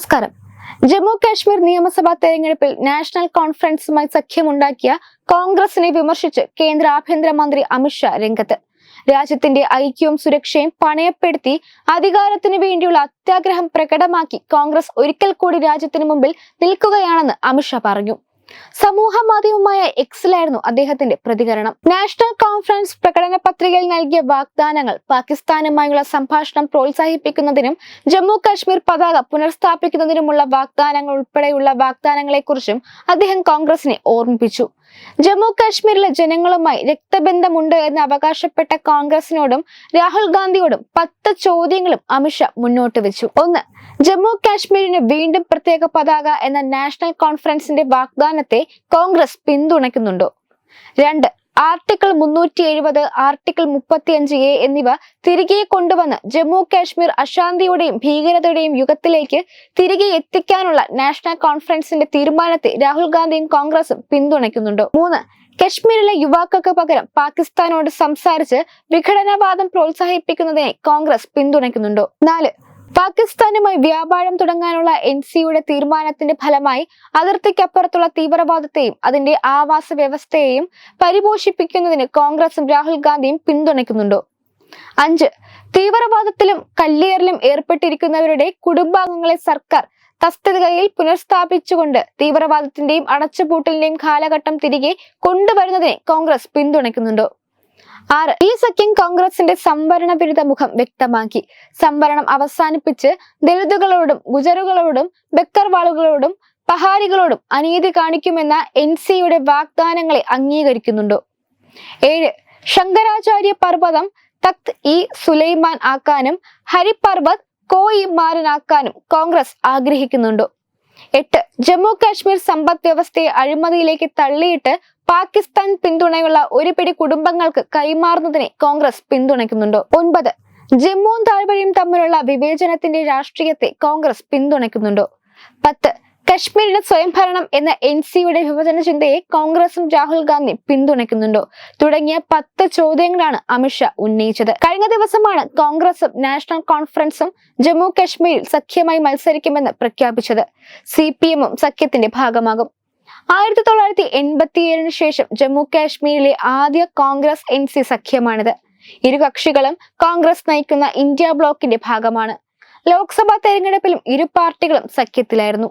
നമസ്കാരം. ജമ്മു കാശ്മീർ നിയമസഭാ തെരഞ്ഞെടുപ്പിൽ നാഷണൽ കോൺഫറൻസുമായി സഖ്യമുണ്ടാക്കിയ കോൺഗ്രസിനെ വിമർശിച്ച് കേന്ദ്ര ആഭ്യന്തരമന്ത്രി അമിത്ഷാ രംഗത്ത്. രാജ്യത്തിന്റെ ഐക്യവും സുരക്ഷയും പണയപ്പെടുത്തി അധികാരത്തിനു വേണ്ടിയുള്ള അത്യാഗ്രഹം പ്രകടമാക്കി കോൺഗ്രസ് ഒരിക്കൽ കൂടി രാജ്യത്തിന് മുമ്പിൽ നിൽക്കുകയാണെന്ന് അമിത്ഷാ പറഞ്ഞു. സമൂഹ മാധ്യമമായ എക്സിലായിരുന്നു അദ്ദേഹത്തിന്റെ പ്രതികരണം. നാഷണൽ കോൺഫറൻസ് പ്രകടന പത്രികയിൽ നൽകിയ വാഗ്ദാനങ്ങൾ പാകിസ്ഥാനുമായുള്ള സംഭാഷണം പ്രോത്സാഹിപ്പിക്കുന്നതിനും ജമ്മു കാശ്മീർ പതാക പുനഃസ്ഥാപിക്കുന്നതിനുമുള്ള വാഗ്ദാനങ്ങൾ ഉൾപ്പെടെയുള്ള വാഗ്ദാനങ്ങളെക്കുറിച്ചും അദ്ദേഹം കോൺഗ്രസിനെ ഓർമ്മിപ്പിച്ചു. ജമ്മു കാശ്മീരിലെ ജനങ്ങളുമായി രക്തബന്ധമുണ്ട് എന്ന് അവകാശപ്പെട്ട കോൺഗ്രസിനോടും രാഹുൽ ഗാന്ധിയോടും പത്ത് ചോദ്യങ്ങളും അമിത്ഷാ മുന്നോട്ട് വെച്ചു. ഒന്ന് ജമ്മു കാശ്മീരിന് വീണ്ടും പ്രത്യേക പതാക എന്ന നാഷണൽ കോൺഫറൻസിന്റെ വാഗ്ദാനത്തെ കോൺഗ്രസ് പിന്തുണയ്ക്കുന്നുണ്ടോ? രണ്ട് ആർട്ടിക്കിൾ മുന്നൂറ്റി എഴുപത് ആർട്ടിക്കിൾ മുപ്പത്തിയഞ്ച് എ എന്നിവ തിരികെ കൊണ്ടുവന്ന് ജമ്മു കാശ്മീർ അശാന്തിയുടെയും ഭീകരതയുടെയും യുഗത്തിലേക്ക് തിരികെ എത്തിക്കാനുള്ള നാഷണൽ കോൺഫറൻസിന്റെ തീരുമാനത്തെ രാഹുൽ ഗാന്ധിയും കോൺഗ്രസും പിന്തുണയ്ക്കുന്നുണ്ടോ. മൂന്ന് കശ്മീരിലെ യുവാക്കൾക്ക് പകരം പാകിസ്ഥാനോട് സംസാരിച്ച് വിഘടനവാദം പ്രോത്സാഹിപ്പിക്കുന്നതിനെ കോൺഗ്രസ് പിന്തുണയ്ക്കുന്നുണ്ടോ. നാല് പാകിസ്ഥാനുമായി വ്യാപാരം തുടങ്ങാനുള്ള എൻ സിയുടെ തീരുമാനത്തിന്റെ ഫലമായി അതിർത്തിക്കപ്പുറത്തുള്ള തീവ്രവാദത്തെയും അതിന്റെ ആവാസ വ്യവസ്ഥയെയും പരിപോഷിപ്പിക്കുന്നതിന് കോൺഗ്രസും രാഹുൽ ഗാന്ധിയും പിന്തുണയ്ക്കുന്നുണ്ടോ? അഞ്ച്. തീവ്രവാദത്തിലും കല്ലേറിലും ഏർപ്പെട്ടിരിക്കുന്നവരുടെ കുടുംബാംഗങ്ങളെ സർക്കാർ തസ്തികയിൽ പുനഃസ്ഥാപിച്ചുകൊണ്ട് തീവ്രവാദത്തിന്റെയും അടച്ചുപൂട്ടലിന്റെയും കാലഘട്ടം തിരികെ കൊണ്ടുവരുന്നതിനെ കോൺഗ്രസ് പിന്തുണയ്ക്കുന്നുണ്ടോ? ആറ് ഈ സഖ്യം കോൺഗ്രസിന്റെ സംവരണ വിരുദ്ധ മുഖം വ്യക്തമാക്കി. സംവരണം അവസാനിപ്പിച്ച് ദളിതുകളോടും ഗുജറുകളോടും ബക്കർവാളുകളോടും പഹാരികളോടും അനീതി കാണിക്കുമെന്ന എൻ സിയുടെ വാഗ്ദാനങ്ങളെ അംഗീകരിക്കുന്നുണ്ടോ? ഏഴ്. ശങ്കരാചാര്യ പർവതം തഖ്ത് ഇ സുലൈമാൻ ആക്കാനും ഹരിപർവത് കോയി മാരനാക്കാനും കോൺഗ്രസ് ആഗ്രഹിക്കുന്നുണ്ടോ? എട്ട്. ജമ്മു കാശ്മീർ സമ്പദ് വ്യവസ്ഥയെ അഴിമതിയിലേക്ക് തള്ളിയിട്ട് പാകിസ്ഥാൻ പിന്തുണയുള്ള ഒരു പിടി കുടുംബങ്ങൾക്ക് കൈമാറുന്നതിനെ കോൺഗ്രസ് പിന്തുണയ്ക്കുന്നുണ്ടോ. ഒൻപത്. ജമ്മുവും താഴ്വരയും തമ്മിലുള്ള വിവേചനത്തിന്റെ രാഷ്ട്രീയത്തെ കോൺഗ്രസ് പിന്തുണയ്ക്കുന്നുണ്ടോ. പത്ത്. കശ്മീരിന് സ്വയംഭരണം എന്ന എൻ സിയുടെ വിഭജന ചിന്തയെ കോൺഗ്രസും രാഹുൽ ഗാന്ധി പിന്തുണയ്ക്കുന്നുണ്ടോ? തുടങ്ങിയ പത്ത് ചോദ്യങ്ങളാണ് അമിത്ഷാ ഉന്നയിച്ചത്. കഴിഞ്ഞ ദിവസമാണ് കോൺഗ്രസും നാഷണൽ കോൺഫറൻസും ജമ്മു കശ്മീരിൽ സഖ്യമായി മത്സരിക്കുമെന്ന് പ്രഖ്യാപിച്ചത്. സി പി എമ്മും സഖ്യത്തിന്റെ ഭാഗമാകും. ആയിരത്തി തൊള്ളായിരത്തി എൺപത്തിയേഴിന് ശേഷം ജമ്മു കാശ്മീരിലെ ആദ്യ കോൺഗ്രസ് എൻ സി സഖ്യമാണിത്. ഇരു കക്ഷികളും കോൺഗ്രസ് നയിക്കുന്ന ഇന്ത്യ ബ്ലോക്കിന്റെ ഭാഗമാണ്. ലോക്സഭാ തെരഞ്ഞെടുപ്പിലും ഇരു പാർട്ടികളും സഖ്യത്തിലായിരുന്നു.